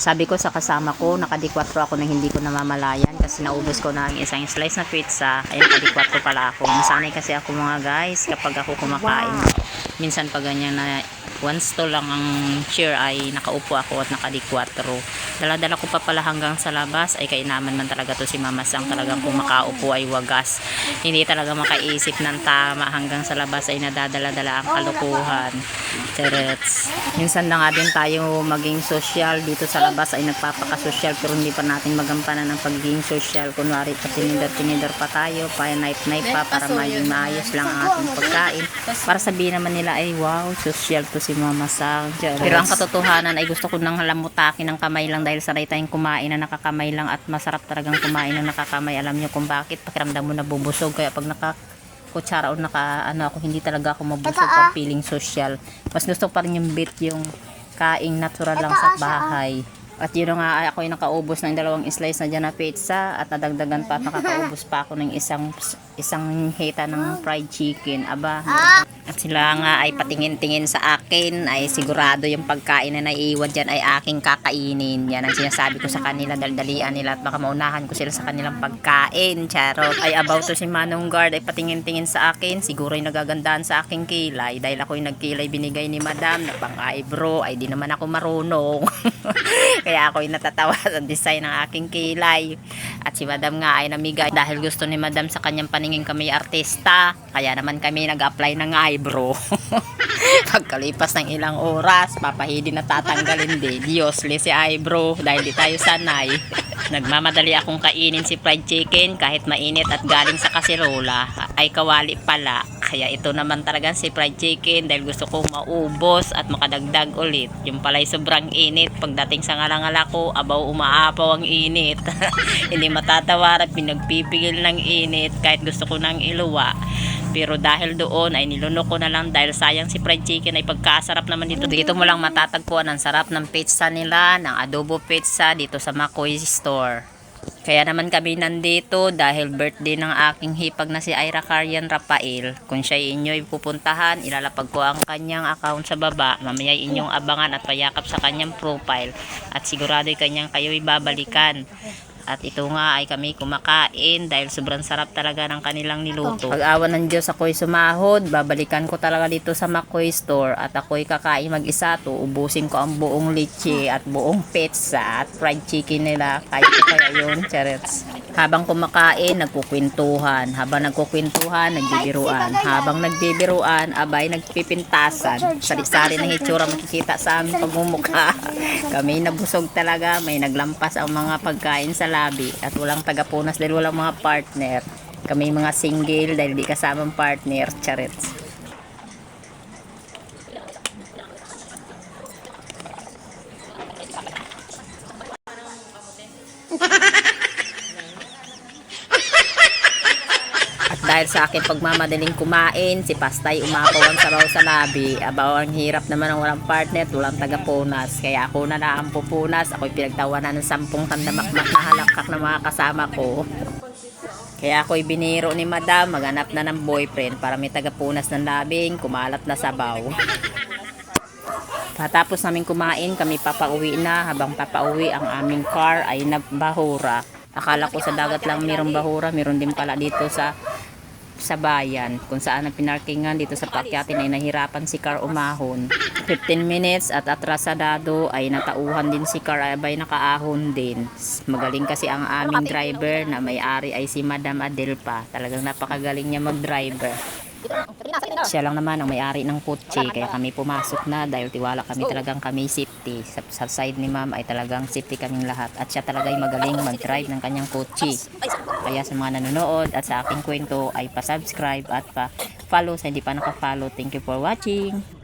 Sabi ko sa kasama ko, nakadikwatro ako na hindi ko namamalayan kasi naubos ko na ang isang slice na pizza. Ay nakadikwatro pala ako. Nasanay kasi ako mga guys kapag ako kumakain. Minsan pag ganyan na one stall lang ang chair ay nakaupo ako at nakadikwatro. Dala-dala ko pa pala hanggang sa labas ay kainaman man talaga to si Mama Sang talagang kung makaupo ay wagas. Hindi talaga makaisip ng tama hanggang sa labas ay nadadala-dala ang kalukuhan. Terets. Minsan na nga din tayo maging social dito sa labas ay nagpapaka-social pero hindi pa natin magampanan ng pagiging social. Kunwari pa tinidor-tinidor pa tayo, pa night-night pa para maging maayos lang ang ating pagkain. Para sabihin naman nila ay wow, social to si Mama Sang. Pero ang katotohanan ay gusto ko nang halamutakin ng kamay lang dahil sanay tayong kumain na nakakamay lang at masarap talagang kumain na nakakamay. Alam niyo kung bakit pakiramdam mo nabubusog kaya pag naka kutsara o naka ano ako hindi talaga ako mabusog pag feeling social. Mas gusto pa rin yung bit yung kaing natural lang sa bahay. At yun na nga ako yung nakaubos ng dalawang slice na dyan na pizza at nadagdagan pa at nakakaubos pa ako ng isang isang hita ng fried chicken. Aba, at sila nga ay patingin-tingin sa akin ay sigurado yung pagkain na naiiwan dyan ay aking kakainin. Yan ang sinasabi ko sa kanila, daldalian nila at baka maunahan ko sila sa kanilang pagkain. Charot. Ay about to si Manong Guard ay patingin-tingin sa akin. Siguro ay nagagandahan sa aking kilay dahil ako yung nagkilay binigay ni Madam na pang eyebrow ay di naman ako marunong. Kaya ako yung natatawa sa design ng aking kilay. At si Madam nga ay namigay dahil gusto ni Madam sa kanyang paningin kami artista. Kaya naman kami nag-apply ng eyebrow. Pagkalipas ng ilang oras, papahidi na tatanggalin din. Diyos, si eyebrow dahil di tayo sanay. Nagmamadali akong kainin si fried chicken kahit mainit at galing sa kasirola. Ay kawali pala. Kaya ito naman talaga si fried chicken dahil gusto kong maubos at makadagdag ulit. Yung pala'y sobrang init. Pagdating sa ngalangala ko, abaw umaapaw ang init. Hindi matatawa at pinagpipigil ng init kahit gusto ko nang iluwa. Pero dahil doon ay nilunok ko na lang dahil sayang si fried chicken ay pagkasarap naman dito. Dito mo lang matatagpuan ang sarap ng pizza nila, ng adobo pizza dito sa McCoy Store. Kaya naman kami nandito dahil birthday ng aking hipag na si Ira Carian Rafael. Kung siya inyo'y pupuntahan, ilalapag ko ang kanyang account sa baba. Mamaya inyong abangan at payakap sa kanyang profile. At sigurado'y kanyang kayo'y babalikan. At ito nga ay kami kumakain dahil sobrang sarap talaga ng kanilang niluto. Pag-awan ng Diyos ako'y sumahod, babalikan ko talaga dito sa McCoy Store at ako'y kakain mag-isa to. Ubusin ko ang buong leche at buong pizza at fried chicken nila. Kaya ko kaya yun, charets. Habang kumakain, nagkukwentuhan. Habang nagkukwentuhan, nagbibiruan. Habang nagbibiruan, abay nagpipintasan. Sari-sari ng hitsura makikita sa aming pagmumukha. Kami nabusog talaga. May naglampas ang mga pagkain sa labi. At walang tagapunas dahil walang mga partner. Kami mga single dahil di kasamang partner. Charets. Dahil sa akin pagmamadaling kumain, si Pastay umapaw ang sabaw sa labi. Abaw ang hirap naman ng walang partner, walang tagapunas. Kaya ako na lang ang pupunas. Ako'y pinagtawanan ng sampung tandamakmak na ng mga kasama ko. Kaya ako'y biniro ni Madam, maghanap na ng boyfriend para may tagapunas ng labing, kumalat na sabaw. Patapos namin kumain, kami papauwi na. Habang papauwi, ang aming car ay nagbahura. Akala ko sa dagat lang mayroong bahura, mayroon din pala dito sa sa bayan kung saan ang pinarkingan dito sa pakyatin ay nahirapan si car umahon. 15 minutes at atrasadado ay natauhan din si car ay abay nakaahon din. Magaling kasi ang aming driver na may-ari ay si Madam Adelpa. Talagang napakagaling niya mag-driver siya lang naman ang may-ari ng kotse kaya kami pumasok na dahil tiwala kami talagang kami safety. Sa, sa side ni ma'am ay talagang safety kaming lahat. At siya talaga ay magaling mag-drive ng kanyang kotse kaya sa mga nanonood at sa aking kwento ay pa-subscribe at pa-follow. Sa hindi pa naka-follow thank you for watching